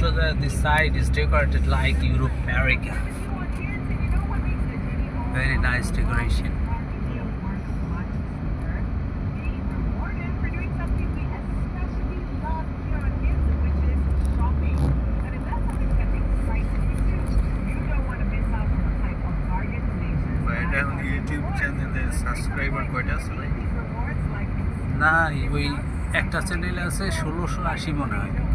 to the this side is decorated like Europe, America. Very nice decoration. YouTube চ্যানেলে subscriber কয়টা আছে না ওই একটা চ্যানেল আছে ষোলোশো আশি মনে হয়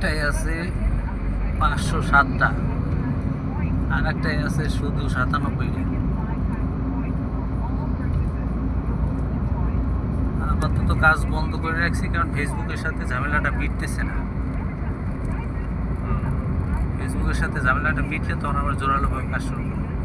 একটাই আছে পাঁচশো সাতটা, আর একটাই আছে শুধু সাতানব্বই আপাতত কাজ বন্ধ করে রাখছি, কারণ ফেসবুকের সাথে ঝামেলাটা মিটতেছে না। ফেসবুকের সাথে ঝামেলাটা মিটলে তখন আবার জোরালোভাবে কাজ শুরু করব।